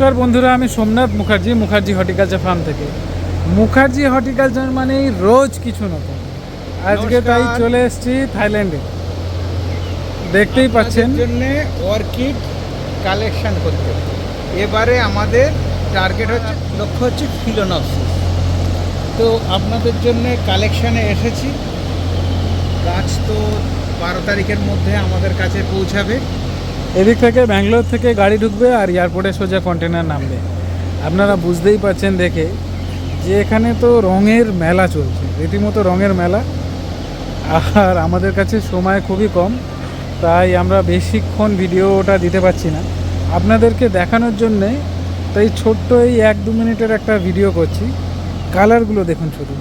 নমস্কার বন্ধুরা আমি সোমনাথ মুখার্জি মুখার্জি হর্টিকালচার ফার্ম থেকে। মুখার্জি হর্টিকালচার মানেই রোজ কিছু নতুন। আজকে তাই চলে এসেছি থাইল্যান্ডে। দেখতেই পাচ্ছেন। জন্য অর্কিড কালেকশন করতে এবারে আমাদের টার্গেট হচ্ছে লক্ষ্য হচ্ছে ফিলোনপসিস। তো আপনাদের জন্য কালেকশানে এসেছি। গাছ তো বারো তারিখের মধ্যে আমাদের কাছে পৌঁছাবে। এদিক থেকে ব্যাঙ্গালোর থেকে গাড়ি ঢুকবে আর এয়ারপোর্টে সোজা কন্টেনার নামবে। আপনারা বুঝতেই পাচ্ছেন দেখে যে এখানে তো রঙের মেলা চলছে, রীতিমতো রঙের মেলা। আর আমাদের কাছে সময় খুবই কম, তাই আমরা বেশিক্ষণ ভিডিওটা দিতে পারছি না। আপনাদেরকে দেখানোর জন্যে তাই ছোট্ট এই এক দু মিনিটের একটা ভিডিও করছি। কালারগুলো দেখুন শুধু।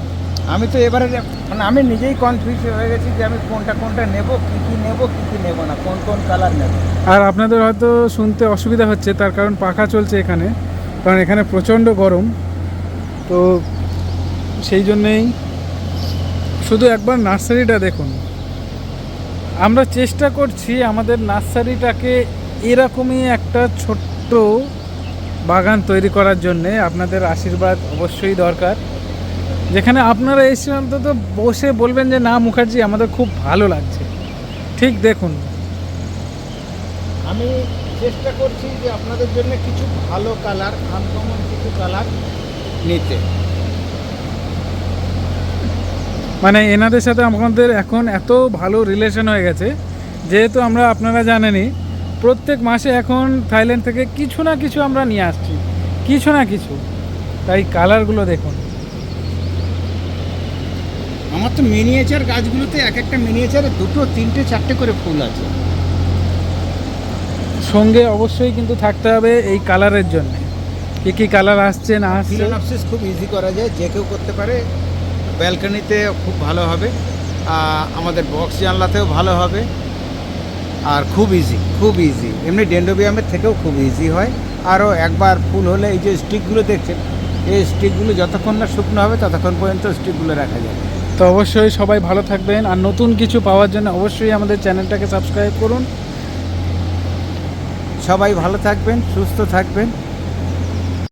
আমি তো এবারে মানে আমি নিজেই কনফিউজ হয়ে গেছি যে আমি কোনটা কোনটা নেব, কী কী নেব, কী কী নেব না, কোন কোন কালার নেব। আর আপনাদের হয়তো শুনতে অসুবিধা হচ্ছে, তার কারণ পাখা চলছে এখানে, কারণ এখানে প্রচণ্ড গরম। তো সেই জন্যেই শুধু একবার নার্সারিটা দেখুন। আমরা চেষ্টা করছি আমাদের নার্সারিটাকে এরকমই একটা ছোট্ট বাগান তৈরি করার জন্যে। আপনাদের আশীর্বাদ অবশ্যই দরকার। যেখানে আপনারা এসে অন্তত বসে বলবেন যে না মুখার্জি আমাদের খুব ভালো লাগছে। ঠিক দেখুন। আমি চেষ্টা করছি যে আপনাদের জন্য কিছু ভালো কালার আনকমন কিছু কালার নিতে। মানে এনাদের সাথে আমাদের এখন এত ভালো রিলেশন হয়ে গেছে যেহেতু আমরা আপনারা জানেনই প্রত্যেক মাসে এখন থাইল্যান্ড থেকে কিছু না কিছু আমরা নিয়ে আসছি। কিছু না কিছু। তাই কালারগুলো দেখুন। আমার তো মিনিয়েচার গাছগুলোতে এক একটা মিনিয়েচারে দুটো তিনটে চারটে করে ফুল আছে। সঙ্গে অবশ্যই কিন্তু থাকতে হবে এই কালারের জন্য। কী কী কালার আসছে না আসছে? খুব ইজি করা যায় যে কেউ করতে পারে। ব্যালকনিতে খুব ভালো হবে আমাদের বক্স জানলাতেও ভালো হবে। আর খুব ইজি খুব ইজি এমনি ডেন্ডোবিয়ামের থেকেও খুব ইজি হয়। আরও একবার ফুল হলে এই যে স্টিকগুলো দেখছেন এই স্টিকগুলো যতক্ষণ না শুকনো হবে ততক্ষণ পর্যন্ত স্টিকগুলো রাখা যাবে। তো অবশ্যই সবাই ভালো থাকবেন। আর নতুন কিছু পাওয়ার জন্য অবশ্যই আমাদের চ্যানেলটাকে সাবস্ক্রাইব করুন। সবাই ভালো থাকবেন, সুস্থ থাকবেন।